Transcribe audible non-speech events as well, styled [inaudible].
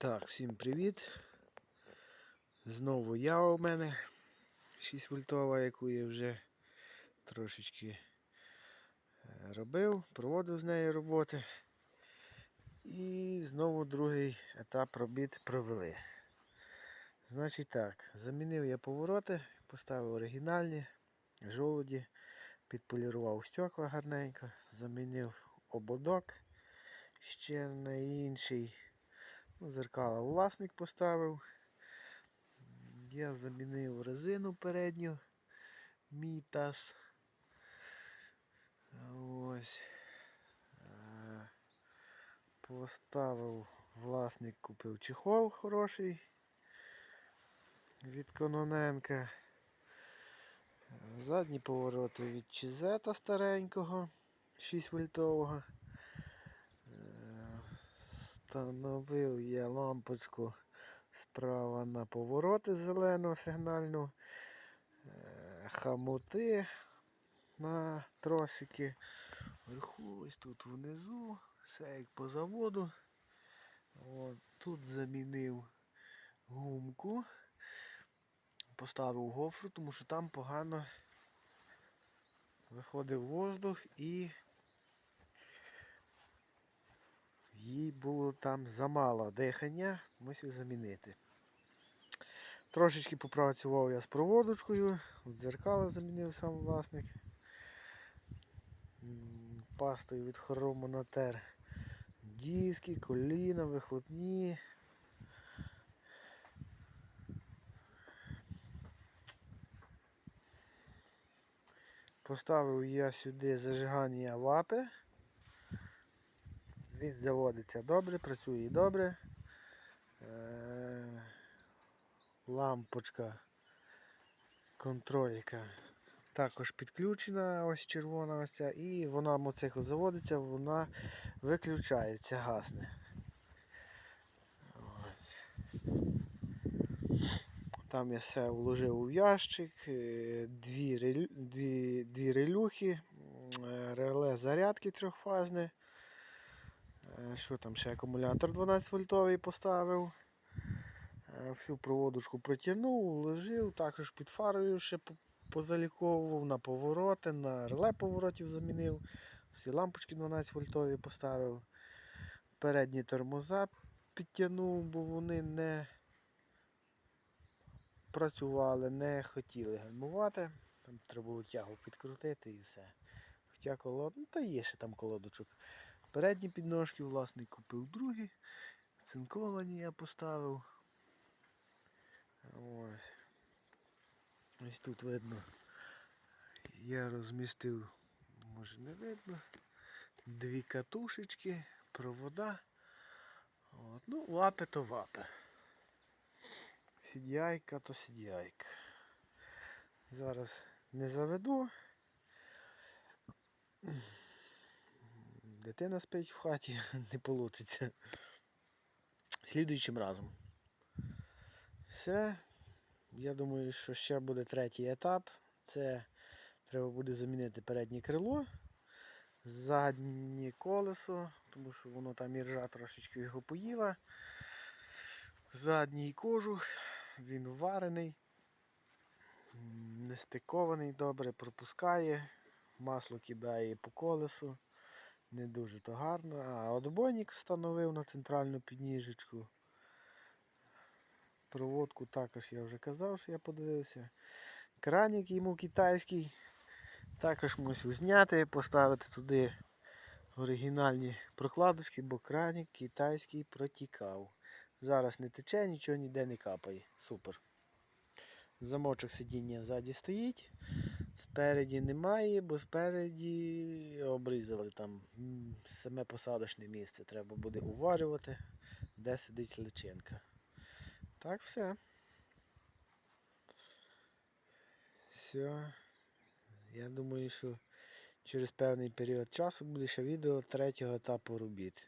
Так, всім привіт. Знову я у мене 6 вольтова, яку я вже трошечки е, робив, проводив з нею роботи. І знову другий етап робіт провели. Значить так, замінив я повороти, поставив оригінальні, жолуді, підполірував стекла гарненько, замінив ободок ще на інший. Ну, Зеркала власник поставив. Я замінив резину передню Мітас. Ось. Е, Поставив власник, купив чехол хороший від Кононенка. Задні повороти від Чизета старенького 6 вольтового. Встановив я лампочку справа на повороти зелену сигнальну, е, хамути на тросики. Вверху ось тут внизу, все як по заводу. От, тут замінив гумку, поставив гофру, тому що там погано виходив воздух і їй було там замало дихання, мусив замінити. Трошечки попрацював я з проводочкою, дзеркало замінив сам власник. Пастою від хрому натер диски, коліна, вихлопні. Поставив я сюди зажигання вапи. Він заводиться добре, працює добре. Е, Лампочка контролька також підключена, ось червона ось і вона мотоцикл заводиться, вона виключається, гасне. Там я все вложив у ящик, е, дві, дві, дві релюхи, е, реле зарядки трьохфазне. Е, Що там ще акумулятор 12 вольтовий поставив. Е, Всю проводочку протягнув, уложив, також під фарою ще позаліковував на повороти, на реле поворотів замінив. Всі лампочки 12 вольтові поставив. Передні тормоза підтягнув, бо вони не працювали, не хотіли гальмувати. Там треба було тягу підкрутити і все. Хоча колод, ну та є ще там колодочок. Передні підножки власник купив другі. Цинковані я поставив. Ось. Ось тут видно. Я розмістив, може не видно. Дві катушечки, провода. От. Ну, лапи то вапи. Сідяйка то сідяйка. Зараз не заведу. Дитина спить в хаті, [laughs] не вийде. Слідуючим разом. Все. Я думаю, що ще буде третій етап. Це треба буде замінити переднє крило, заднє колесо, тому що воно там іржа трошечки його поїла. Задній кожух, він варений, не стикований добре, пропускає, масло кидає по колесу. Не дуже то гарно. А отбойник встановив на центральну підніжечку. Проводку також я вже казав, що я подивився. Кранік йому китайський. Також мусив зняти, поставити туди оригінальні прокладочки, бо кранік китайський протікав. Зараз не тече, нічого ніде не капає. Супер. Замочок сидіння ззаді стоїть. Спереді немає, бо спереді обрізали там саме посадочне місце. Треба буде уварювати, де сидить личинка. Так, все. Все. Я думаю, що через певний період часу буде ще відео третього етапу робіт.